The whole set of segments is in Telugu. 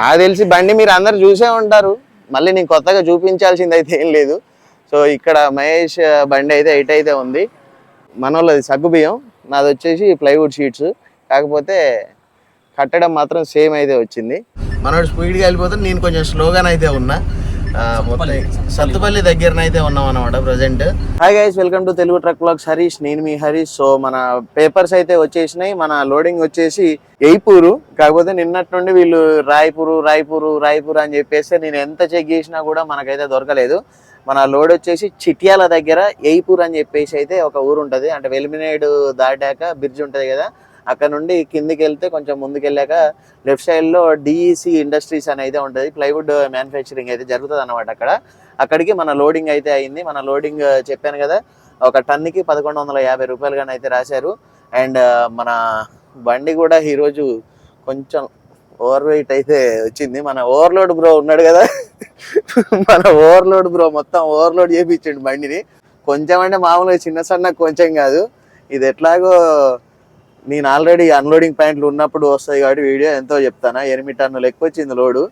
నాకు తెలిసి బండి మీరు అందరు చూసే ఉంటారు. మళ్ళీ నేను కొత్తగా చూపించాల్సింది అయితే ఏం లేదు. సో ఇక్కడ మహేష్ బండి అయితే ఎయిట్ అయితే ఉంది. మన వాళ్ళది సగ్గు బియ్యం. నాది వచ్చేసి ప్లైవుడ్ షీట్స్. కాకపోతే కట్టడం మాత్రం సేమ్ అయితే వచ్చింది. మనోడు స్పీడ్గా వెళ్ళిపోతే నేను కొంచెం స్లోగానైతే ఉన్నా. మొత్తం సత్తుపల్లి. దగ్గరనైతే ఉన్నాం అనమాట present. Hi guys welcome to Telugu truck vlogs Harish నేను మీ హరీష్. సో మన పేపర్స్ అయితే వచ్చేసినాయి. మన లోడింగ్ వచ్చేసి ఎయిపూరు కాకపోతే నిన్నటి నుండి వీళ్ళు రాయపూరు రాయపూరు రాయపూర్ అని చెప్పేసి నేను ఎంత చెక్ చేసినా కూడా మనకైతే దొరకలేదు. మన లోడ్ వచ్చేసి చిట్యాల దగ్గర ఎయిపూర్ అని చెప్పేసి అయితే ఒక ఊరు ఉంటుంది. అంటే వెలిమినేడు దాటాక బ్రిడ్జ్ ఉంటుంది కదా అక్కడ నుండి కిందికి వెళ్తే కొంచెం ముందుకెళ్ళాక లెఫ్ట్ సైడ్లో డిఈసి ఇండస్ట్రీస్ అనేది ఉంటుంది. ప్లైవుడ్ మ్యానుఫ్యాక్చరింగ్ అయితే జరుగుతుంది అనమాట అక్కడ. అక్కడికి మన లోడింగ్ అయితే అయింది. మన లోడింగ్ చెప్పాను కదా ఒక టన్నుకి పదకొండు వందల యాభై రూపాయలుగానే అయితే రాశారు. అండ్ మన బండి కూడా ఈరోజు కొంచెం ఓవర్ వెయిట్ అయితే వచ్చింది. మన ఓవర్లోడ్ బ్రో ఉన్నాడు కదా మన ఓవర్లోడ్ బ్రో మొత్తం ఓవర్లోడ్ చేపించండి బండిని. కొంచెం అంటే మామూలుగా చిన్న సన్న కొంచెం కాదు. ఇది ఎట్లాగో నేను ఆల్రెడీ అన్లోడింగ్ పాయింట్లు ఉన్నప్పుడు వస్తాయి కాబట్టి వీడియో ఎంతో చెప్తాను? ఎనిమిది టన్నులు ఎక్కువ వచ్చింది లోడు.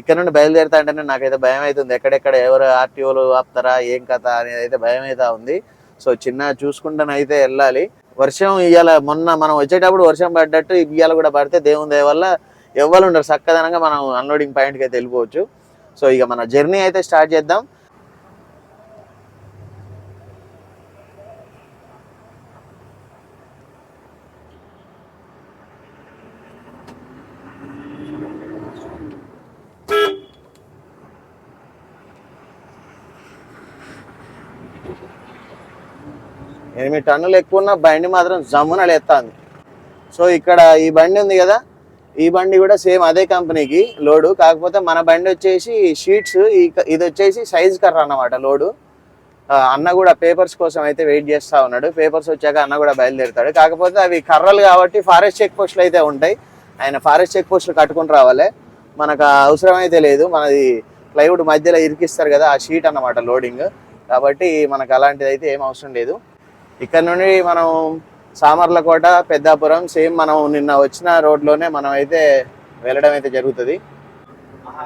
ఇక్కడ నుండి బయలుదేరుతా అంటేనే నాకైతే భయం అవుతుంది. ఎక్కడెక్కడ ఎవరు ఆర్టీఓలు ఆపుతారా ఏం కథ అనేది అయితే భయం అవుతా ఉంది. సో చిన్న చూసుకుంటానైతే వెళ్ళాలి. వర్షం ఇవాళ మొన్న మనం వచ్చేటప్పుడు వర్షం పడ్డట్టు ఇవాళ కూడా పడితే దేవుని దయ వల్ల ఎవ్వరు ఉండరు. చక్కదనంగా మనం అన్లోడింగ్ పాయింట్కి అయితే వెళ్ళిపోవచ్చు. సో ఇక మన జర్నీ అయితే స్టార్ట్ చేద్దాం ఎనిమిది టన్నులు ఎక్కువ ఉన్న బండి మాత్రం జమ్మున లేస్తుంది సో ఇక్కడ ఈ బండి ఉంది కదా ఈ బండి కూడా సేమ్ అదే కంపెనీకి లోడు. కాకపోతే మన బండి వచ్చేసి షీట్స్ ఇది వచ్చేసి సైజ్ కర్ర అన్నమాట లోడు. అన్న కూడా పేపర్స్ కోసం అయితే వెయిట్ చేస్తూ ఉన్నాడు. పేపర్స్ వచ్చాక అన్న కూడా బయలుదేరుతాడు. కాకపోతే అవి కర్రలు కాబట్టి ఫారెస్ట్ చెక్ పోస్టులు అయితే ఉంటాయి. ఆయన ఫారెస్ట్ చెక్ పోస్టులు కట్టుకుని రావాలి. మనకు అవసరం అయితే లేదు. మనది ప్లైవుడ్ మధ్యలో ఇరికిస్తారు కదా ఆ షీట్ అన్నమాట లోడింగ్. కాబట్టి మనకు అలాంటిది అయితే ఏం అవసరం లేదు. ఇక్కడ నుండి మనం సామర్లకోట పెద్దాపురం సేమ్ మనం నిన్న వచ్చిన రోడ్లోనే మనం అయితే వెళ్ళడం అయితే జరుగుతుంది.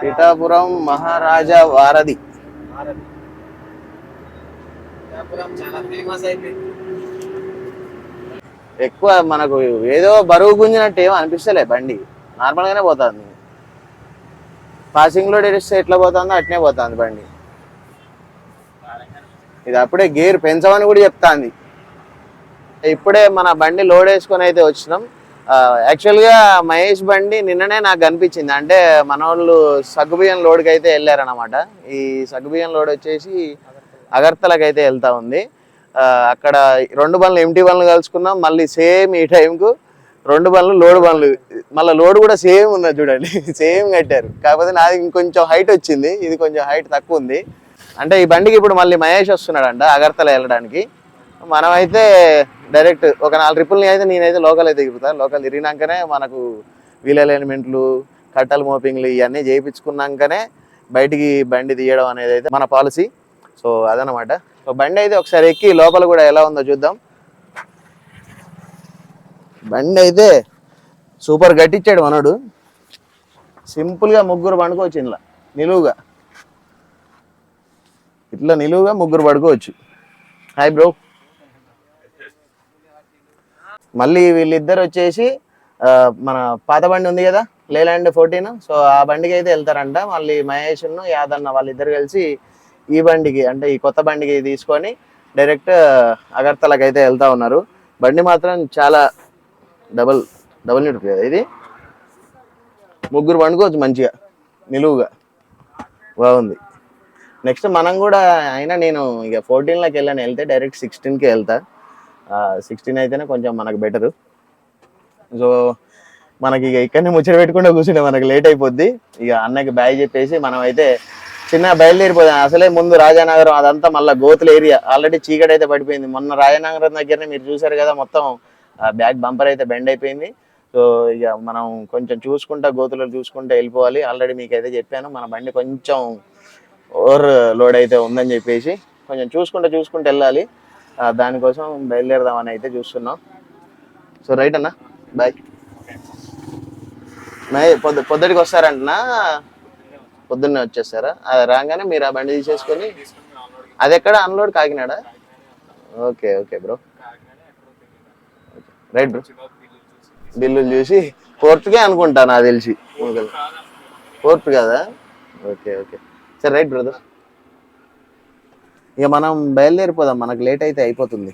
పిఠాపురం మహారాజా వారధి. చాలా ఫేమస్ అయిపోయింది. ఎక్కువ మనకు ఏదో బరువు గుంజినట్టు ఏమో అనిపిస్తలే బండి. నార్మల్ గానే పోతుంది. పాసింగ్లో ఇస్తే ఎట్లా పోతుందో అట్నే పోతుంది బండి. ఇది అప్పుడే గేర్ పెంచమని కూడా చెప్తాంది. ఇప్పుడే మన బండి లోడ్ వేసుకొని అయితే వచ్చినాం. యాక్చువల్గా మహేష్ బండి నిన్ననే నాకు కనిపించింది అంటే మన వాళ్ళు సగ్గుబియ్యం లోడ్కి అయితే వెళ్ళారనమాట ఈ సగ్గుబియ్యం లోడ్ వచ్చేసి అగర్తలకు అయితే వెళ్తా ఉంది. అక్కడ రెండు బండ్లు ఎంటీ బండ్లు కలుసుకున్నాం. మళ్ళీ సేమ్ ఈ టైంకు రెండు బండ్లు లోడ్ బండ్లు. మళ్ళీ లోడ్ కూడా సేమ్ ఉన్నది చూడండి. సేమ్ కట్టారు. కాకపోతే నాది ఇంకొంచెం హైట్ వచ్చింది. ఇది కొంచెం హైట్ తక్కువ ఉంది. అంటే ఈ బండికి ఇప్పుడు మళ్ళీ మహేష్ వస్తున్నాడంట అగర్తల వెళ్ళడానికి. మనమైతే డైరెక్ట్ ఒక నాలుగు ట్రిప్పుల్ని అయితే నేనైతే లోకల్ అయితే తిరుగుతా. లోకల్ తిరిగినాకనే మనకు వీల్ అలైన్మెంట్లు కట్టలు మోపింగ్లు ఇవన్నీ చేయించుకున్నాకనే బయటికి బండి తీయడం అనేది అయితే మన పాలసీ. సో అదనమాట సో బండి అయితే ఒకసారి ఎక్కి లోపల కూడా ఎలా ఉందో చూద్దాం. బండి అయితే సూపర్ గట్టిచ్చాడు మనోడు. సింపుల్గా ముగ్గురు పండుకోవచ్చు ఇలా నిలువుగా. ఇట్లా నిలువుగా ముగ్గురు పడుకోవచ్చు. Hi bro. మళ్ళీ వీళ్ళిద్దరు వచ్చేసి మన పాత బండి ఉంది కదా లేలాండ్ ఫోర్టీన్ సో ఆ బండికి అయితే వెళ్తారంట. మళ్ళీ మహేష్ యాదన్న వాళ్ళిద్దరు కలిసి ఈ బండికి అంటే ఈ కొత్త బండికి తీసుకొని డైరెక్ట్ అగర్తలకు అయితే వెళ్తా ఉన్నారు. బండి మాత్రం చాలా డబల్ డబల్ న్యూట్ కదా ఇది? ముగ్గురు పండుకోవచ్చు మంచిగా నిలువుగా. బాగుంది. నెక్స్ట్ మనం కూడా అయినా నేను ఇక ఫోర్టీన్లోకి వెళ్ళాను వెళ్తే డైరెక్ట్ సిక్స్టీన్కి వెళ్తా. సిక్స్టీన్ అయితేనే కొంచెం మనకు బెటరు సో మనకి ఇక ఇక్కడనే ముచ్చట పెట్టుకుంటూ కూర్చుంటే మనకి లేట్ అయిపోద్ది. ఇక అన్నకి బ్యాగ్ చెప్పేసి మనం అయితే చిన్న బయలుదేరిపోదాం. అసలే ముందు రాజానగరం అదంతా మళ్ళీ గోతుల ఏరియా ఆల్రెడీ చీకటి అయితే పడిపోయింది. మొన్న రాజానగరం దగ్గరనే మీరు చూసారు కదా మొత్తం బ్యాగ్ బంపర్ అయితే బెండ్ అయిపోయింది. సో ఇక మనం కొంచెం చూసుకుంటా గోతులు చూసుకుంటా వెళ్ళిపోవాలి. ఆల్రెడీ మీకు అయితే చెప్పాను మన బండి కొంచెం ఓవర్ లోడ్ అయితే ఉందని చెప్పేసి కొంచెం చూసుకుంటా చూసుకుంటూ వెళ్ళాలి. దానికోసం బయలుదేరదామని అయితే చూస్తున్నాం. సో రైట్ అన్న బాయ్. మే పొద్దు పొద్దుటికి వస్తారంటనా? పొద్దున్నే వచ్చేస్తారా? అది రాగానే మీరు ఆ బండి తీసేసుకొని అది ఎక్కడ? Unload Kakinada? Okay okay bro. Right bro. బిల్లులు చూసి ఫోర్త్కే అనుకుంటా నాకు తెలిసి. ఫోర్త్ కదా? Okay okay. సరే రైట్ బ్రదర్. ఇక మనం బయలుదేరిపోదాం. మనకు లేట్ అయితే అయిపోతుంది.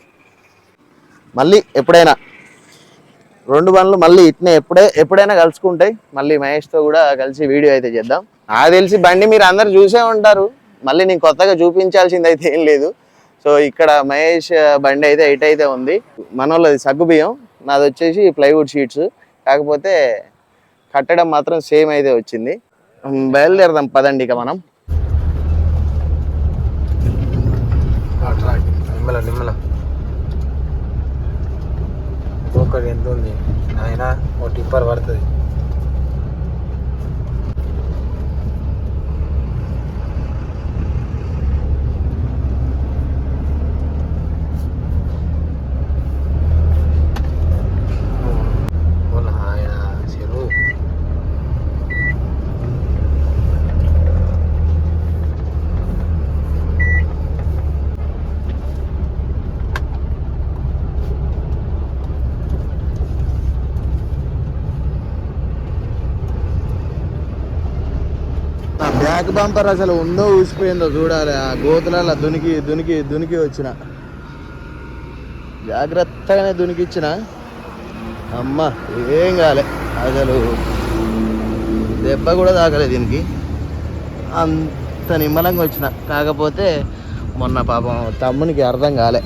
మళ్ళీ ఎప్పుడైనా రెండు బండ్లు మళ్ళీ ఇట్నే ఎప్పుడే ఎప్పుడైనా కలుసుకుంటాయి మళ్ళీ మహేష్తో కూడా కలిసి వీడియో అయితే చేద్దాం. నాకు తెలిసి బండి మీరు అందరు చూసే ఉంటారు. మళ్ళీ నేను కొత్తగా చూపించాల్సింది అయితే ఏం లేదు. సో ఇక్కడ మహేష్ బండి అయితే ఎయిట్ అయితే ఉంది. మన వాళ్ళది సగ్గు బియ్యం. నాది వచ్చేసి ప్లైవుడ్ షీట్స్. కాకపోతే కట్టడం మాత్రం సేమ్ అయితే వచ్చింది. బయలుదేరదాం పదండి ఇక మనం. నిమ్మల నిమ్మల. ఒక్కొక్కటి ఎంత ఉంది? ఆయన ఓ టిప్పర్ పడుతుంది ఆయన చెరువు నా బ్యాక్ బంపర్ అసలు ఉందో ఊసిపోయిందో చూడాలి. ఆ గోతులలో దునికి దునికి దునికి వచ్చిన. జాగ్రత్తగానే దునికిచ్చిన. అమ్మ ఏం కాలే. అసలు దెబ్బ కూడా తాకలేదు దీనికి. అంత నిమ్మలంగా వచ్చిన. కాకపోతే మొన్న పాపం తమ్మునికి అర్థం కాలే.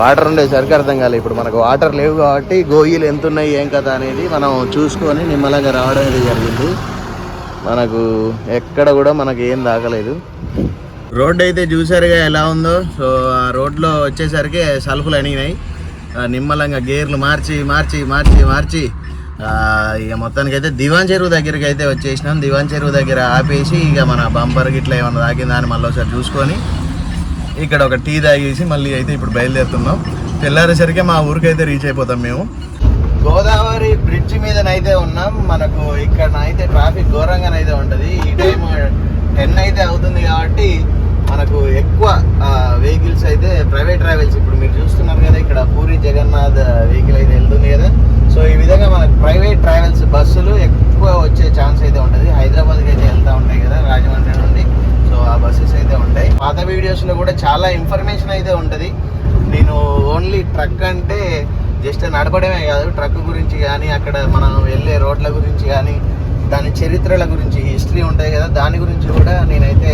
వాటర్ ఉండేసరికి అర్థం కాలేదు ఇప్పుడు మనకు వాటర్ లేవు కాబట్టి గోయిలు ఎంత ఉన్నాయి ఏం కదా అనేది మనం చూసుకొని నిమ్మలంగా రావడం అనేది జరిగింది. మనకు ఎక్కడ కూడా మనకి ఏం తాకలేదు. రోడ్ అయితే చూసారుగా ఎలా ఉందో. సో ఆ రోడ్లో వచ్చేసరికి సల్ఫులు అణిగినాయి. నిమ్మలంగా గేర్లు మార్చి మార్చి మార్చి మార్చి. ఇక మొత్తానికి అయితే దివాన్ చెరువు దగ్గరికి అయితే వచ్చేసినాం. దివాన్ చెరువు దగ్గర ఆపేసి ఇక మన బంపర్ గిట్ల ఏమన్నా తాగిందా అని మళ్ళీ ఒకసారి చూసుకొని ఇక్కడ ఒక టీ తాగేసి మళ్ళీ అయితే ఇప్పుడు బయలుదేరుతున్నాం. తెల్లారేసరికి మా ఊరికైతే రీచ్ అయిపోతాం మేము. గోదావరి బ్రిడ్జ్ మీదనైతే ఉన్నాం. మనకు ఇక్కడ అయితే ట్రాఫిక్ ఘోరంగానైతే ఉంటుంది. ఈ టైం టెన్ అయితే అవుతుంది కాబట్టి మనకు ఎక్కువ వెహికల్స్ అయితే ప్రైవేట్ ట్రావెల్స్ ఇప్పుడు మీరు చూస్తున్నారు కదా ఇక్కడ పూరి జగన్నాథ్ వెహికల్ అయితే వెళ్తుంది కదా. సో ఈ విధంగా మనకు ప్రైవేట్ ట్రావెల్స్ బస్సులు ఎక్కువ వచ్చే ఛాన్స్ అయితే ఉంటుంది. హైదరాబాద్కి అయితే వెళ్తూ ఉంటాయి కదా రాజమండ్రి నుండి. సో ఆ బస్సెస్ అయితే ఉంటాయి. పాత వీడియోస్లో కూడా చాలా ఇన్ఫర్మేషన్ అయితే ఉంటుంది. నేను ఓన్లీ ట్రక్ అంటే జస్ట్ నడపడమే కాదు ట్రక్ గురించి కానీ అక్కడ మనం వెళ్ళే రోడ్ల గురించి కానీ దాని చరిత్రల గురించి హిస్టరీ ఉంటాయి కదా దాని గురించి కూడా నేనైతే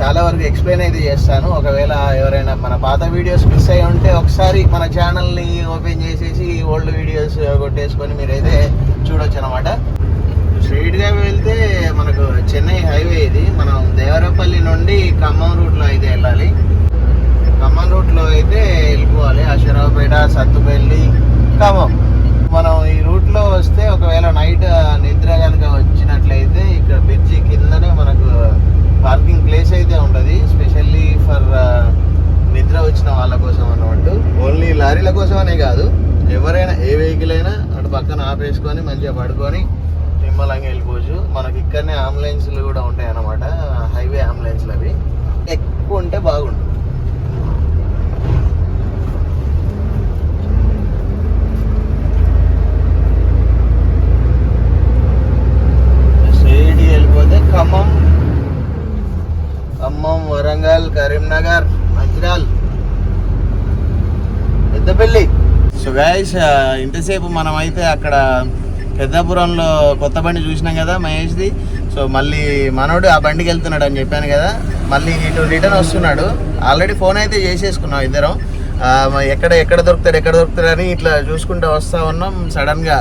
చాలా వరకు ఎక్స్ప్లెయిన్ అయితే చేస్తాను. ఒకవేళ ఎవరైనా మన పాత వీడియోస్ మిస్ అయి ఉంటే ఒకసారి మన ఛానల్ని ఓపెన్ చేసేసి ఓల్డ్ వీడియోస్ కొట్టేసుకొని మీరైతే చూడొచ్చు అనమాట స్ట్రైట్గా వెళ్తే మనకు చెన్నై హైవే ఇది. మనం దేవరపల్లి నుండి ఖమ్మం రూట్లో అయితే వెళ్ళాలి. ఖమ్మం రూట్లో అయితే వెళ్ళిపోవాలి. అశ్వరావుపేట సత్తుపల్లి ఖమ్మం. మనం ఈ రూట్లో వస్తే ఒకవేళ నైట్ నిద్ర కనుక వచ్చినట్లయితే ఇక్కడ బ్రిడ్జి కిందనే మనకు పార్కింగ్ ప్లేస్ అయితే ఉంటుంది. స్పెషల్లీ ఫర్ నిద్ర వచ్చిన వాళ్ళ కోసం అన్నట్టు ఓన్లీ లారీల కోసం అనే కాదు. ఎవరైనా ఏ వెహికల్ అయినా అటు పక్కన ఆపేసుకొని మంచిగా పడుకొని నిమ్మలంగా వెళ్ళిపోవచ్చు. మనకి ఇక్కడనే అంబులెన్స్లు కూడా ఉంటాయి అన్నమాట హైవే అంబులెన్స్లు అవి. ఎక్కువ ఉంటే బాగుంటుంది స్ట్రైట్ వెళ్ళిపోతే ఖమ్మం ఖమ్మం వరంగల్ కరీంనగర్ మంచిర్యాల్ పెద్దపల్లి సో గైస్ ఇంతసేపు మనం అయితే అక్కడ పెద్దాపురంలో కొత్త బండి చూసినాం కదా మహేష్ది. సో మళ్ళీ మనోడు ఆ బండికి వెళ్తున్నాడు అని చెప్పాను కదా. మళ్ళీ ఇటు రిటర్న్ వస్తున్నాడు. ఆల్రెడీ ఫోన్ అయితే చేసేసుకున్నాం ఇద్దరం. ఎక్కడ ఎక్కడ దొరుకుతాడు ఎక్కడ దొరుకుతాడు అని ఇట్లా చూసుకుంటూ వస్తా ఉన్నాం. సడన్గా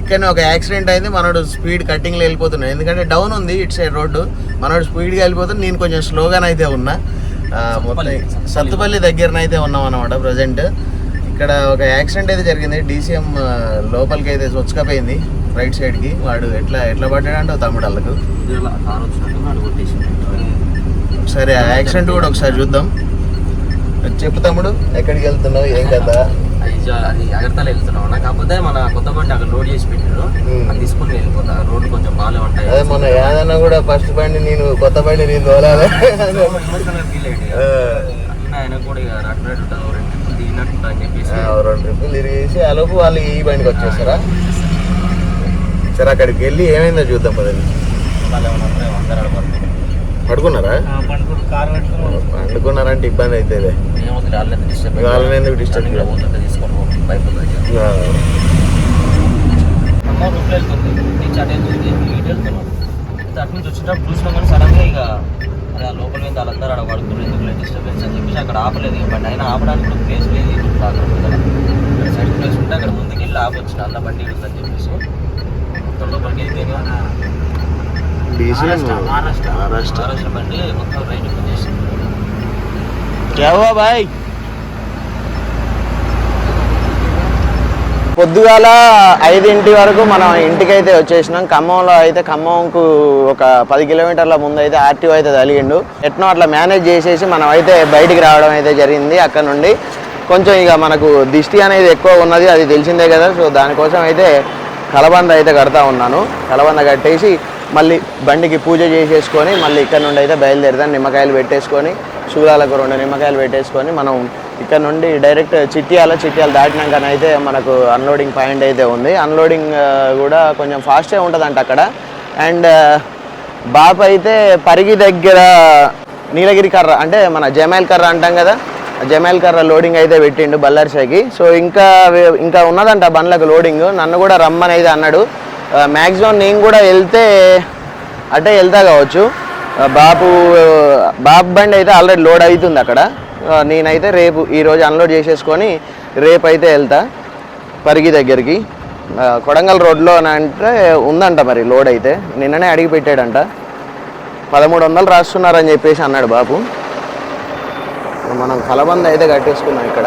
ఇక్కడనే ఒక యాక్సిడెంట్ అయింది. మనోడు స్పీడ్ కట్టింగ్లో వెళ్ళిపోతున్నాడు. ఎందుకంటే డౌన్ ఉంది ఇటు సైడ్ రోడ్డు. మనోడు స్పీడ్గా వెళ్ళిపోతుంది నేను కొంచెం స్లోగానైతే ఉన్నా. మొత్తం సత్తుపల్లి దగ్గరనైతే ఉన్నాం అనమాట ప్రజెంట్ ఇక్కడ ఒక యాక్సిడెంట్ అయితే జరిగింది. డీసీఎం లోపలికి అయితే చొచ్చుకపోయింది రైట్ సైడ్కి వాడు ఎట్లా ఎట్లా పడ్డాడంటే తమ్ముడు వాళ్ళకు. సరే ఆ యాక్సిడెంట్ కూడా ఒకసారి చూద్దాం. చెప్పు తమ్ముడు ఎక్కడికి వెళ్తున్నావు ఏం కదా అది అగర్తల వెళ్తున్నాం కాకపోతే మన కొత్త బండి అక్కడ లోడ్ చేసి పెట్టారు. అది తీసుకుని వెళ్ళిపోతా. రోడ్డు కొంచెం బాగాలే ఉంటాయి. అదే మొన్న యాదన్న కూడా ఫస్ట్ బండి నేను కొత్త బండి నేను తోలాలి. ఆయన కూడా ఓ రెండు ట్రిప్పులు తిరిగేసి ఆ లోపు వాళ్ళు ఈ బండికి వచ్చేస్తారా సరే అక్కడికి వెళ్ళి ఏమైందో చూద్దాం పదండి. పడుకున్నారా? పండుకున్నారంటే ఇబ్బంది అవుతుంది వాళ్ళని డిస్టర్బ్ ఎందుకు నుంచి అటు నుంచి వచ్చేటప్పుడు చూసినాం కానీ సడన్గా ఇక లోపల మీద వాళ్ళందరూ అక్కడ పడుకున్నారు. ఎందుకు డిస్టర్బెన్స్ అని చెప్పేసి అక్కడ ఆపలేదు. బండి అయినా ఆపడానికి కూడా ప్లేస్ లేదు. ఇప్పుడు అక్కడ ముందర. ఇక్కడ సైడ్ ప్లేస్ ఉంటే అక్కడ ముందుకు వెళ్ళి ఆపొచ్చిన అంత బండి ఉందని చెప్పేసి. మొత్తం లోపలికి వెళ్ళిపోయింది డీజిల్ మహారాష్ట్ర మహారాష్ట్ర. మహారాష్ట్ర. బండి మొత్తం రైట్ చేసి क्या పొద్దుగాల ఐదింటి వరకు మనం ఇంటికైతే వచ్చేసినాం. ఖమ్మంలో అయితే ఖమ్మంకు ఒక పది కిలోమీటర్ల ముందు అయితే ఆర్టీఓ అయితే తగిలిండు. ఎట్నో అట్లా మేనేజ్ చేసేసి మనం అయితే బయటికి రావడం అయితే జరిగింది అక్కడ నుండి. కొంచెం ఇక మనకు దిష్టి అనేది ఎక్కువ ఉన్నది అది తెలిసిందే కదా. సో దానికోసం అయితే కలబంద అయితే కడతా ఉన్నాను. కలబంద కట్టేసి మళ్ళీ బండికి పూజ చేసేసుకొని మళ్ళీ ఇక్కడ నుండి అయితే బయలుదేరుతాను. నిమ్మకాయలు పెట్టేసుకొని శూలాలకు రెండు నిమ్మకాయలు పెట్టేసుకొని మనం ఇక్కడ నుండి డైరెక్ట్ చిట్యాల చిట్యాలు దాటినాకనైతే మనకు అన్లోడింగ్ పాయింట్ అయితే ఉంది. అన్లోడింగ్ కూడా కొంచెం ఫాస్ట్గా ఉంటుందంట అక్కడ. అండ్ బాపు అయితే పరిగి దగ్గర నీలగిరి కర్ర అంటే మన జమైల్ కర్ర అంటాం కదా జమైల్ కర్ర లోడింగ్ అయితే పెట్టిండు బల్లర్షాకి సో ఇంకా ఇంకా ఉన్నదంట బండ్లకు లోడింగ్ నన్ను కూడా రమ్మని అయితే అన్నాడు మ్యాక్సిమం నేను కూడా వెళ్తే అటే వెళ్తా కావచ్చు. బాపు బాబు బండి అయితే ఆల్రెడీ లోడ్ అవుతుంది అక్కడ. నేనైతే రేపు ఈరోజు అన్లోడ్ చేసేసుకొని రేపు అయితే వెళ్తా పరిగి దగ్గరికి. కొడంగల్ రోడ్లో అంటే ఉందంట మరి లోడ్ అయితే. నిన్ననే అడిగి పెట్టాడంట. పదమూడు వందలు రాస్తున్నారని చెప్పేసి అన్నాడు బాపు మనం కలబంద అయితే కట్టేసుకున్నాం ఇక్కడ.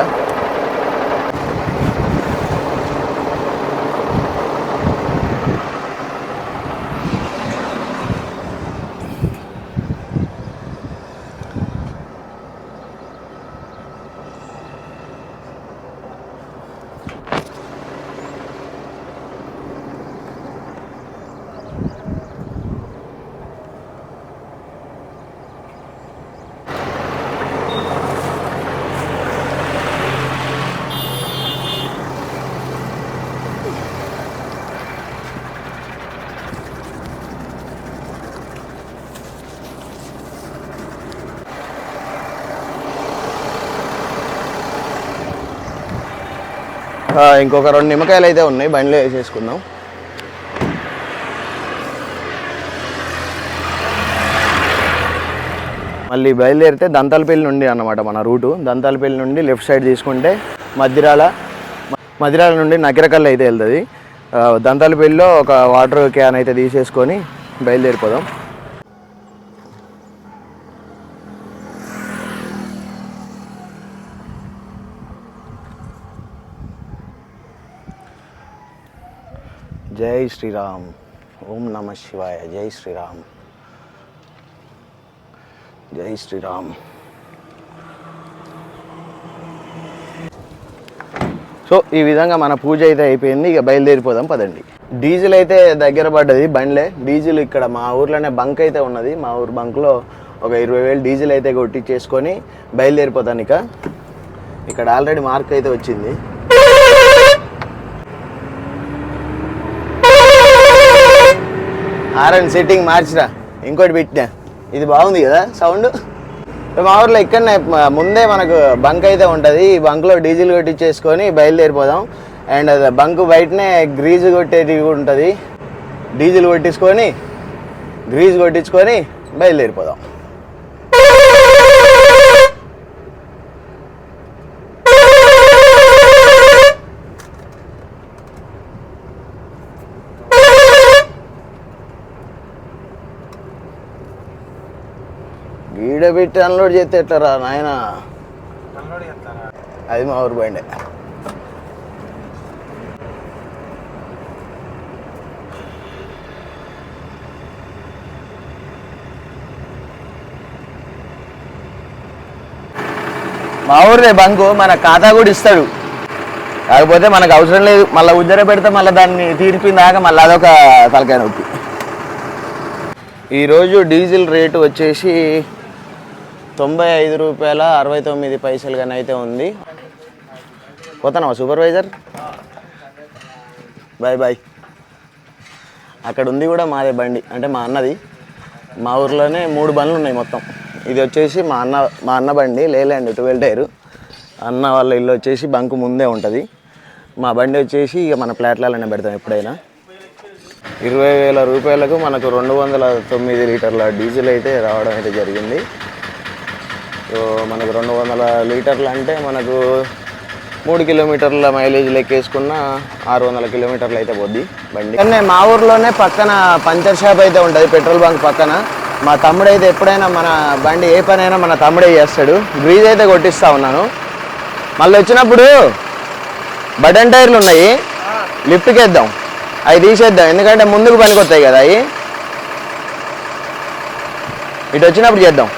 ఇంకొక రెండు నిమ్మకాయలు అయితే ఉన్నాయి. బండిలో వేసేసుకుందాం. మళ్ళీ బయలుదేరితే దంతాలపల్లి నుండి అన్నమాట మన రూటు. దంతాలపల్లి నుండి లెఫ్ట్ సైడ్ తీసుకుంటే మధ్యరాల మధ్యరాల నుండి నకిరకల్ అయితే వెళ్తుంది. దంతాలపల్లిలో ఒక వాటర్ క్యాన్ అయితే తీసేసుకొని బయలుదేరిపోదాం. జై శ్రీరామ్. ఓం నమ శివాయ. జై శ్రీరామ్. జై శ్రీరామ్. సో ఈ విధంగా మన పూజ అయితే అయిపోయింది. ఇక బయలుదేరిపోదాం పదండి. డీజిల్ అయితే దగ్గర పడ్డది బండ్లే. డీజిల్ ఇక్కడ మా ఊర్లోనే బంక్ అయితే ఉన్నది. మా ఊరు బంక్లో ఒక ఇరవై వేలు డీజిల్ అయితే కొట్టి చేసుకొని బయలుదేరిపోతాను ఇక. ఇక్కడ ఆల్రెడీ మార్క్ అయితే వచ్చింది. ఆర్ఎన్ సెట్టింగ్ మార్చిరా. ఇంకోటి పెట్టినా. ఇది బాగుంది కదా సౌండ్? మా ఊర్లో ఇక్కడనే ముందే మనకు బంక్ అయితే ఉంటుంది. ఈ బంక్లో డీజిల్ కొట్టించేసుకొని బయలుదేరిపోదాం. అండ్ అది బంక్ బయటనే గ్రీజు కొట్టేది కూడా ఉంటుంది. డీజిల్ కొట్టించుకొని గ్రీజ్ కొట్టించుకొని బయలుదేరిపోదాం. గీడ పెట్టి అన్లోడ్ చేస్తే ఎట్లా రా నాయన అది మా ఊరు బండి. మా ఊరిదే బంకు మన ఖాతా కూడా ఇస్తాడు. కాకపోతే మనకు అవసరం లేదు. మళ్ళీ ఉద్దర పెడితే మళ్ళీ దాన్ని తీర్పిన దాకా మళ్ళీ అదొక తలకాయ నొప్పి. ఈరోజు డీజిల్ రేటు వచ్చేసి తొంభై ఐదు రూపాయల అరవై తొమ్మిది పైసలు కానీ అయితే ఉంది. పోతానవా సూపర్వైజర్ బాయ్ బాయ్ అక్కడ ఉంది కూడా మాదే బండి. అంటే మా అన్నది. మా ఊర్లోనే మూడు బండ్లు ఉన్నాయి మొత్తం. ఇది వచ్చేసి మా అన్న మా అన్న బండి లేలేండి ట్వెల్వ్ టైరు అన్న వాళ్ళ ఇల్లు వచ్చేసి బంకు ముందే ఉంటుంది. మా బండి వచ్చేసి ఇక మన ప్లాట్లలోనే పెడతాం ఎప్పుడైనా. ఇరవై వేల రూపాయలకు మనకు రెండు వందల తొమ్మిది లీటర్ల డీజిల్ అయితే రావడం అయితే జరిగింది. సో మనకు రెండు వందల లీటర్లు అంటే మనకు మూడు కిలోమీటర్ల మైలేజ్ లెక్కేసుకున్న ఆరు వందల కిలోమీటర్లు అయితే పోద్ది బండి. కానీ మా ఊర్లోనే పక్కన పంచర్ షాప్ అయితే ఉంటుంది పెట్రోల్ బంక్ పక్కన. మా తమ్ముడు అయితే ఎప్పుడైనా మన బండి ఏ పని అయినా మన తమ్ముడే చేస్తాడు. గ్రీజ్ అయితే కొట్టిస్తా ఉన్నాను. మళ్ళీ వచ్చినప్పుడు బటన్ టైర్లు ఉన్నాయి లిఫ్ట్కి వేద్దాం అవి తీసేద్దాం ఎందుకంటే ముందుకు పనికి వస్తాయి కదా అవి. ఇటు వచ్చినప్పుడు చేద్దాం.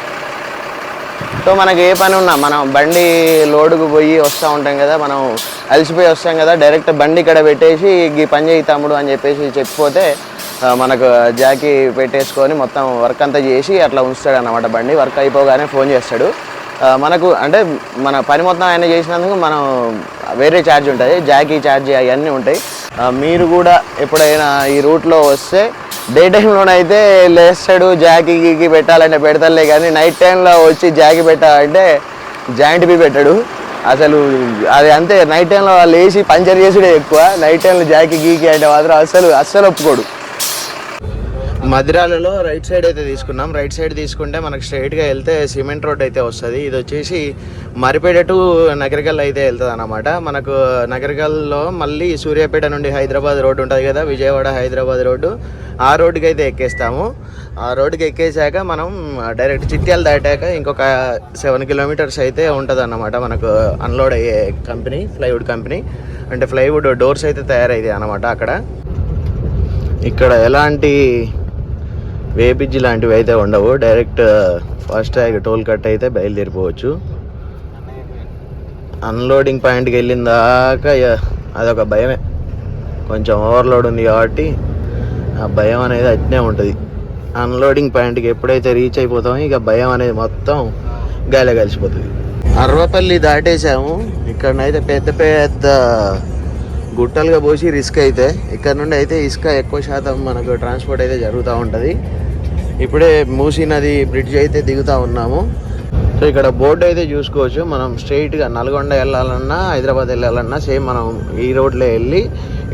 సో మనకి ఏ పని ఉన్నా మనం బండి లోడుకు పోయి వస్తూ ఉంటాం కదా మనం అలసిపోయి వస్తాం కదా డైరెక్ట్ బండి ఇక్కడ పెట్టేసి ఈ పని చేయి తమ్ముడు అని చెప్పేసి చెప్పిపోతే మనకు జాకీ పెట్టేసుకొని మొత్తం వర్క్ అంతా చేసి అట్లా ఉంచుతాడు అనమాట బండి. వర్క్ అయిపోగానే ఫోన్ చేస్తాడు. మనకు అంటే మన పని మొత్తం ఆయన చేసినందుకు మనం వేరే ఛార్జ్ ఉంటుంది జాకీ ఛార్జ్ అవన్నీ ఉంటాయి. మీరు కూడా ఎప్పుడైనా ఈ రూట్లో వస్తే డే టైంలోనైతే లేస్తాడు జాకీ గీకి e పెట్టాలంటే పెడతలే కానీ నైట్ టైంలో వచ్చి జాకీ e పెట్టాలంటే జాయింట్ బి పెట్టాడు. అసలు అది అంతే నైట్ టైంలో లేచి పంచర్ చేసుడే ఎక్కువ. నైట్ టైంలో జాకీ గీకి అంటే మాత్రం అసలు అస్సలు ఒప్పుకోడు. మధిరాలలో రైట్ సైడ్ అయితే తీసుకున్నాం. రైట్ సైడ్ తీసుకుంటే మనకు స్ట్రైట్గా వెళ్తే సిమెంట్ రోడ్ అయితే వస్తుంది. ఇది వచ్చేసి మరిపేట టు నగరికల్ అయితే వెళ్తుంది అనమాట మనకు నగరికల్లో మళ్ళీ సూర్యాపేట నుండి హైదరాబాద్ రోడ్డు ఉంటుంది కదా విజయవాడ హైదరాబాద్ రోడ్డు. ఆ రోడ్డుకి అయితే ఎక్కేస్తాము. ఆ రోడ్డుకి ఎక్కేసాక మనం డైరెక్ట్ చిట్యాలు దాటాక ఇంకొక సెవెన్ కిలోమీటర్స్ అయితే ఉంటుంది అన్నమాట మనకు అన్లోడ్ అయ్యే కంపెనీ ప్లైవుడ్ కంపెనీ. అంటే ప్లైవుడ్ డోర్స్ అయితే తయారయ్యాయి అనమాట అక్కడ. ఇక్కడ ఎలాంటి వేపిజ్జి లాంటివి అయితే ఉండవు. Direct fast track toll cut అయితే బయలుదేరిపోవచ్చు. అన్లోడింగ్ పాయింట్కి వెళ్ళిన దాకా ఇక అదొక భయమే. కొంచెం ఓవర్లోడ్ ఉంది కాబట్టి ఆ భయం అనేది అట్నే ఉంటుంది. అన్లోడింగ్ పాయింట్కి ఎప్పుడైతే రీచ్ అయిపోతామో ఇక భయం అనేది మొత్తం గాలి కలిసిపోతుంది. అర్వపల్లి దాటేసాము ఇక్కడనైతే పెద్ద పెద్ద గుట్టలుగా పోసి రిస్క్ అయితే ఇక్కడ నుండి అయితే ఇసుక ఎక్కువ శాతం మనకు ట్రాన్స్పోర్ట్ అయితే జరుగుతూ ఉంటుంది. ఇప్పుడే మూసీ నది బ్రిడ్జ్ అయితే దిగుతూ ఉన్నాము. సో ఇక్కడ బోర్డు అయితే చూసుకోవచ్చు. మనం స్ట్రైట్గా నల్గొండ వెళ్ళాలన్నా హైదరాబాద్ వెళ్ళాలన్నా సేమ్ మనం ఈ రోడ్లో వెళ్ళి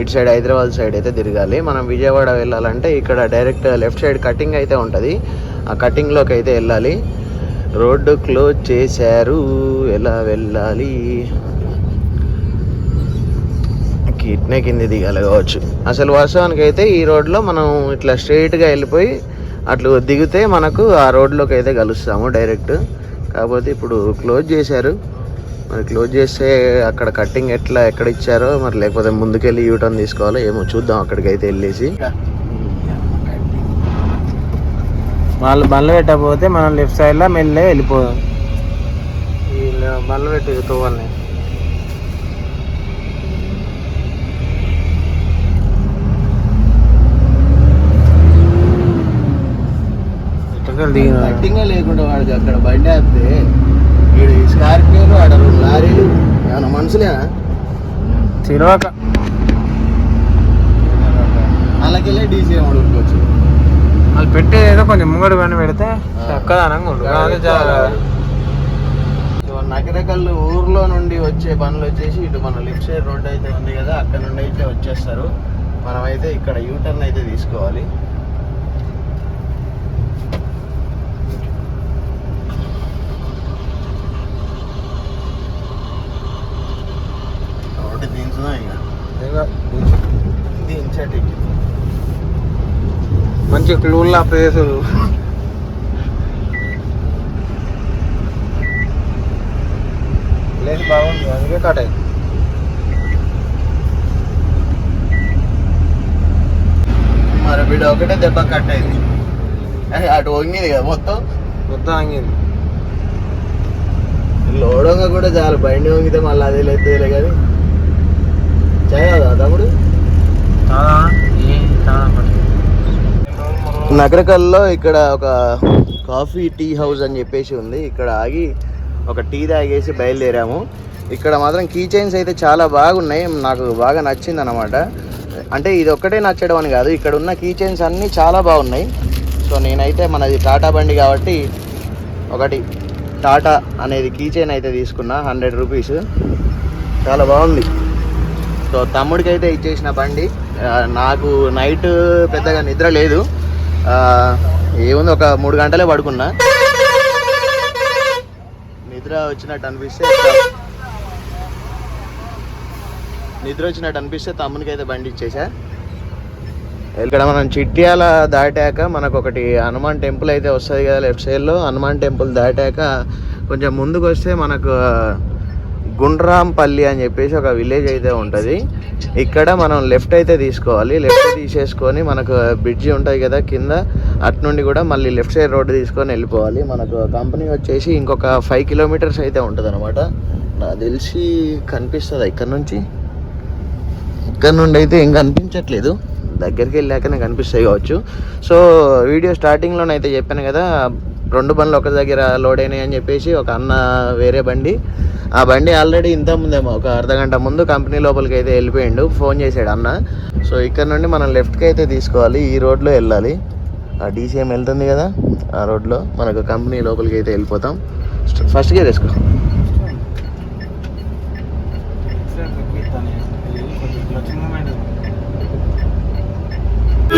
ఇటు సైడ్ హైదరాబాద్ సైడ్ అయితే తిరగాలి. మనం విజయవాడ వెళ్ళాలంటే ఇక్కడ డైరెక్ట్ లెఫ్ట్ సైడ్ కటింగ్ అయితే ఉంటుంది. ఆ కటింగ్లోకి అయితే వెళ్ళాలి. రోడ్డు క్లోజ్ చేశారు. ఎలా వెళ్ళాలి? కిడ్నీ కింది దిగాలి కావచ్చు. అసలు వాస్తవానికి అయితే ఈ రోడ్లో మనం ఇట్లా స్ట్రైట్గా వెళ్ళిపోయి అట్లు దిగితే మనకు ఆ రోడ్లోకి అయితే కలుస్తాము డైరెక్ట్. కాకపోతే ఇప్పుడు క్లోజ్ చేశారు. మరి క్లోజ్ చేస్తే అక్కడ కట్టింగ్ ఎట్లా ఎక్కడ ఇచ్చారో మరి లేకపోతే ముందుకెళ్ళి యూటర్న్ తీసుకోవాలో ఏమో చూద్దాం అక్కడికి అయితే వెళ్ళేసి. వాళ్ళు బండ్లు పెట్టకపోతే మనం లెఫ్ట్ సైడ్లో మెల్లే వెళ్ళిపోదాం ఈ బండ్లు పెట్టి తోవాలని ఇటుకలు దిగిన కట్టింగే లేకుండా వాడికి అక్కడ బండి ఆపితే వీడు స్కార్పియోలు ఆడ రెండు లారీలు ఏమన్నా మనుషులేనా తిరవక అలాకెళ్ళే డీసీ అడుగుకోవచ్చు వాళ్ళు పెట్టేది ఏదో కొంచెం ముంగడు పని పెడితే చక్కదనంగా చాలా నగరకల్లు ఊర్లో నుండి వచ్చే పనులు వచ్చేసి ఇటు మన లెఫ్ట్ సైడ్ రోడ్ అయితే ఉంది కదా అక్కడ నుండి అయితే వచ్చేస్తారు. మనమైతే ఇక్కడ యూటర్న్ అయితే తీసుకోవాలి రోడ్డు దించుదాం ఇక ఇంకా దించటి మంచి క్లూన్లా ప్లేస్ ప్లేస్ బాగుంది అందుకే కట్ అయింది మరి వీడు ఒకటే దెబ్బ కట్ అయింది అటు వంగింది కదా మొత్తం మొత్తం ఆగింది లోడంగా కూడా చాలు బండి వంగితే మళ్ళీ అదే లేదు కానీ తమ్ముడు తాగా మరి. నగరకల్లో ఇక్కడ ఒక కాఫీ టీ హౌస్ అని చెప్పేసి ఉంది. ఇక్కడ ఆగి ఒక టీ తాగేసి బయలుదేరాము. ఇక్కడ మాత్రం కీ చైన్స్ అయితే చాలా బాగున్నాయి. నాకు బాగా నచ్చింది అనమాట అంటే ఇది ఒక్కటే నచ్చడం అని కాదు ఇక్కడ ఉన్న కీ చైన్స్ అన్నీ చాలా బాగున్నాయి. సో నేనైతే మనది టాటా బండి కాబట్టి ఒకటి టాటా అనేది కీ చైన్ అయితే తీసుకున్నా హండ్రెడ్ రూపీస్. చాలా బాగుంది. సో తమ్ముడికి అయితే ఇచ్చేసిన బండి. నాకు నైట్ పెద్దగా నిద్ర లేదు. ఏముంది ఒక మూడు గంటలే పడుకున్నా. నిద్ర వచ్చినట్టు అనిపిస్తే నిద్ర వచ్చినట్టు అనిపిస్తే తమ్మునికి అయితే బండి ఇచ్చేసా. ఇక్కడ మనం చిట్యాల దాటాక మనకు ఒకటి హనుమాన్ టెంపుల్ అయితే వస్తుంది కదా లెఫ్ట్ సైడ్లో. హనుమాన్ టెంపుల్ దాటాక కొంచెం ముందుకు వస్తే మనకు గుండ్రాంపల్లి అని చెప్పేసి ఒక విలేజ్ అయితే ఉంటుంది. ఇక్కడ మనం లెఫ్ట్ అయితే తీసుకోవాలి. లెఫ్ట్ తీసేసుకొని మనకు బ్రిడ్జి ఉంటుంది కదా కింద అటు నుండి కూడా మళ్ళీ లెఫ్ట్ సైడ్ రోడ్డు తీసుకొని వెళ్ళిపోవాలి. మనకు కంపెనీ వచ్చేసి ఇంకొక ఫైవ్ కిలోమీటర్స్ అయితే ఉంటుంది అనమాట నాకు తెలిసి కనిపిస్తుంది ఇక్కడ నుంచి? ఇక్కడ నుండి అయితే ఏం కనిపించట్లేదు. దగ్గరికి వెళ్ళాకనే కనిపిస్తాయి కావచ్చు. సో వీడియో స్టార్టింగ్లోనైతే చెప్పాను కదా రెండు బండ్లు ఒక దగ్గర లోడ్ అయినాయి అని చెప్పేసి ఒక అన్న వేరే బండి. ఆ బండి ఆల్రెడీ ఇంత ముందేమో ఒక అర్ధ గంట ముందు కంపెనీ లోపలికి అయితే వెళ్ళిపోయిండు. ఫోన్ చేశాడు అన్న. సో ఇక్కడ నుండి మనం లెఫ్ట్కి అయితే తీసుకోవాలి. ఈ రోడ్లో వెళ్ళాలి. ఆ డీసీఎం వెళ్తుంది కదా? ఆ రోడ్లో మనకు కంపెనీ లోపలికి అయితే వెళ్ళిపోతాం. ఫస్ట్ గేర్ వేసుకో.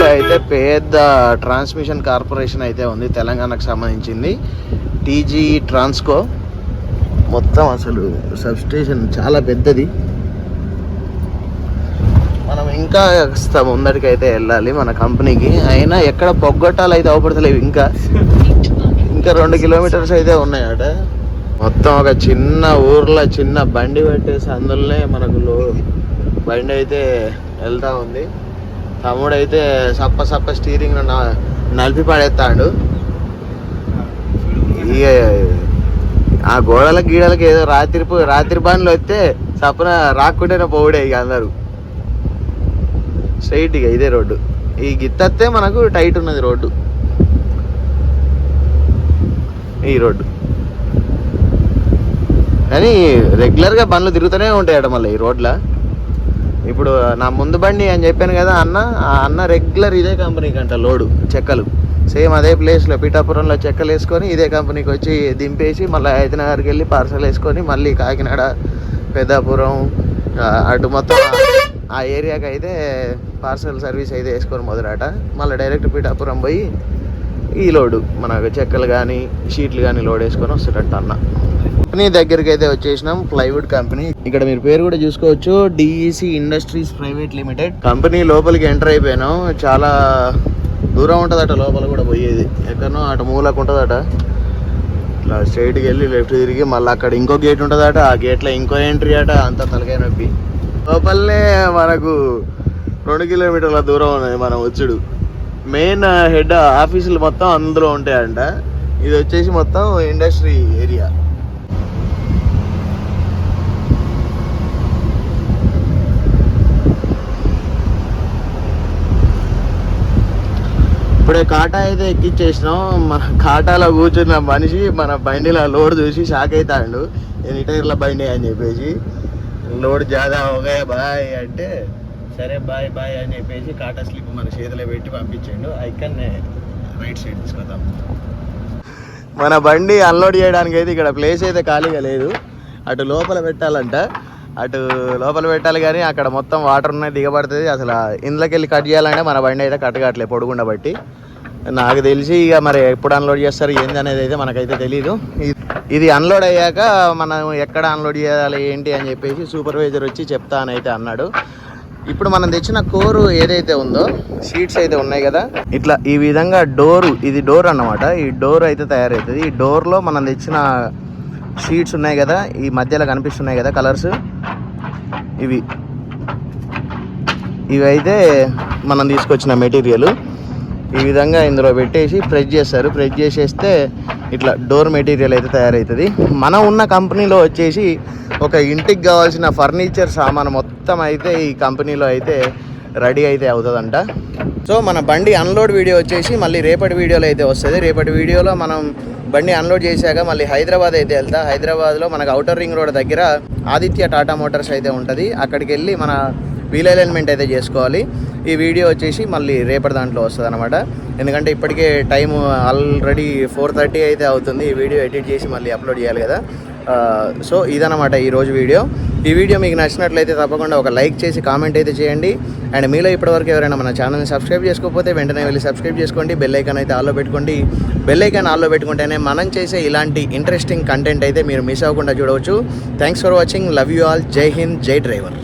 అయితే పెద్ద ట్రాన్స్మిషన్ కార్పొరేషన్ అయితే ఉంది తెలంగాణకు సంబంధించింది. TG Transco. మొత్తం అసలు సబ్ స్టేషన్ చాలా పెద్దది. మనం ఇంకా ముందరికైతే వెళ్ళాలి మన కంపెనీకి. అయినా ఎక్కడ పొగ్గొట్టాలు అయితే అవపడతలేవు ఇంకా. ఇంకా రెండు కిలోమీటర్స్ అయితే ఉన్నాయట. మొత్తం ఒక చిన్న ఊర్లో చిన్న బండి పెట్టేసి అందులోనే మనకు లో బండి అయితే వెళ్తా ఉంది. తమ్ముడు అయితే సప్ప సప్ప స్టీరింగ్ నలిపి పడేస్తాడు ఇక ఆ గోడల గీడలకి ఏదో రాత్రి రాత్రి బండ్లు వస్తే సపన రాకుంటేనే పోవుడే ఇక అందరు. స్ట్రైట్ ఇక ఇదే రోడ్డు. ఈ గిత్తత్తే మనకు టైట్ ఉన్నది రోడ్డు. ఈ రోడ్డు. కానీ రెగ్యులర్గా బండ్లు తిరుగుతూనే ఉంటాయట మళ్ళీ ఈ రోడ్లో. ఇప్పుడు నా ముందు బండి అని చెప్పాను కదా అన్న ఆ అన్న రెగ్యులర్ ఇదే కంపెనీకి అంట లోడు చెక్కలు. సేమ్ అదే ప్లేస్లో పిఠాపురంలో చెక్కలు వేసుకొని ఇదే కంపెనీకి వచ్చి దింపేసి మళ్ళీ హైదరాబాద్కి వెళ్ళి పార్సల్ వేసుకొని మళ్ళీ కాకినాడ పెద్దాపురం అటు మొత్తం ఆ- ఆ ఏరియాకి అయితే పార్సల్ సర్వీస్ అయితే వేసుకొని మొదలట. మళ్ళీ డైరెక్ట్ పిఠాపురం పోయి ఈ లోడు మనకు చెక్కలు కానీ షీట్లు కానీ లోడ్ వేసుకొని వస్తాడట అన్న. కంపెనీ దగ్గరికి అయితే వచ్చేసినాం ప్లైవుడ్ కంపెనీ. ఇక్కడ మీరు పేరు కూడా చూసుకోవచ్చు. DEC industries private limited. Company లోపలికి ఎంటర్ అయిపోయినాం. చాలా దూరం ఉంటుందట లోపల కూడా పోయేది. ఎక్కడనో అటు మూలకు ఉంటుందట. ఇట్లా స్ట్రైట్కి వెళ్ళి లెఫ్ట్ తిరిగి మళ్ళీ అక్కడ ఇంకో గేట్ ఉంటుందట. ఆ గేట్లో ఇంకో ఎంట్రీ అట అంత తలకాయ నొప్పి. లోపలనే మనకు రెండు కిలోమీటర్ల దూరం ఉన్నది మనం వచ్చుడు మెయిన్ హెడ్ ఆఫీసులు మొత్తం అందులో ఉంటాయంట. ఇది వచ్చేసి మొత్తం ఇండస్ట్రీ ఏరియా. ఇప్పుడే కాటా అయితే ఎక్కిచ్చేసినాం. మన కాటాలో కూర్చున్న మనిషి మన బండిలో లోడ్ చూసి షాక్ అవుతాడు. ఎన్ని టైర్ల బండి అని చెప్పేసి. లోడ్ జాదా ఓకే బాయ్ అంటే సరే బాయ్ బాయ్ అని చెప్పేసి కాటా స్లిప్ మన చేతిలో పెట్టి పంపించాడు. ఐకన్ రైట్ సైడ్ తీసుకుందాం మన బండి అన్లోడ్ చేయడానికి అయితే ఇక్కడ ప్లేస్ అయితే ఖాళీగా లేదు. అటు లోపల పెట్టాలంట. అటు లోపల పెట్టాలి కానీ అక్కడ మొత్తం వాటర్ ఉన్నాయి దిగబడుతుంది. అసలు ఇందులోకి వెళ్ళి కట్ చేయాలంటే మన బండి అయితే కట్ కావట్లేదు పొడుగుండ బట్టి. నాకు తెలిసి ఇక మరి ఎప్పుడు అన్లోడ్ చేస్తారు ఏంది అనేది అయితే మనకైతే తెలియదు ఇది అన్లోడ్ అయ్యాక మనం ఎక్కడ అన్లోడ్ చేయాలి ఏంటి అని చెప్పేసి సూపర్వైజర్ వచ్చి చెప్తా అని అయితే అన్నాడు. ఇప్పుడు మనం తెచ్చిన కోరు ఏదైతే ఉందో షీట్స్ అయితే ఉన్నాయి కదా. ఇట్లా ఈ విధంగా డోరు ఇది డోర్ అన్నమాట. ఈ డోర్ అయితే తయారవుతుంది. ఈ డోర్లో మనం తెచ్చిన షీట్స్ ఉన్నాయి కదా ఈ మధ్యలో కనిపిస్తున్నాయి కదా కలర్స్. ఇవి. ఇవి అయితే మనం తీసుకొచ్చిన మెటీరియల్ ఈ విధంగా ఇందులో పెట్టేసి ప్రెస్ చేస్తారు. ప్రెస్ చేసేస్తే ఇట్లా డోర్ మెటీరియల్ అయితే తయారవుతుంది. మనం ఉన్న కంపెనీలో వచ్చేసి ఒక ఇంటికి కావాల్సిన ఫర్నిచర్ సామాన్ మొత్తం అయితే ఈ కంపెనీలో అయితే రెడీ అయితే అవుతుందంట. సో మన బండి అన్లోడ్ వీడియో వచ్చేసి మళ్ళీ రేపటి వీడియోలో అయితే వస్తుంది. రేపటి వీడియోలో మనం బండి అన్లోడ్ చేశాక మళ్ళీ హైదరాబాద్ అయితే వెళ్తా. హైదరాబాద్లో మనకు అవుటర్ రింగ్ రోడ్ దగ్గర ఆదిత్య టాటా మోటార్స్ అయితే ఉంటుంది. అక్కడికి వెళ్ళి మన వీల్ అలైన్మెంట్ అయితే చేసుకోవాలి. ఈ వీడియో వచ్చేసి మళ్ళీ రేపటి దాంట్లో వస్తుంది అనమాట ఎందుకంటే ఇప్పటికే టైం ఆల్రెడీ ఫోర్ థర్టీ అయితే అవుతుంది. ఈ వీడియో ఎడిట్ చేసి మళ్ళీ అప్లోడ్ చేయాలి కదా. సో ఇదనమాట ఈరోజు వీడియో. ఈ వీడియో మీకు నచ్చినట్లయితే తప్పకుండా ఒక లైక్ చేసి కామెంట్ అయితే చేయండి. అండ్ మీలో ఇప్పటివరకు ఎవరైనా మన ఛానల్ని సబ్స్క్రైబ్ చేసుకోకపోతే వెంటనే వెళ్ళి సబ్స్క్రైబ్ చేసుకోండి. బెల్ ఐకాన్ అయితే ఆల్లో పెట్టుకోండి. బెల్ ఐకాన్ ఆల్లో పెట్టుకుంటేనే మనం చేసే ఇలాంటి ఇంట్రెస్టింగ్ కంటెంట్ అయితే మీరు మిస్ అవ్వకుండా చూడవచ్చు. Thanks for watching love you all జై హింద్ జై డ్రైవర్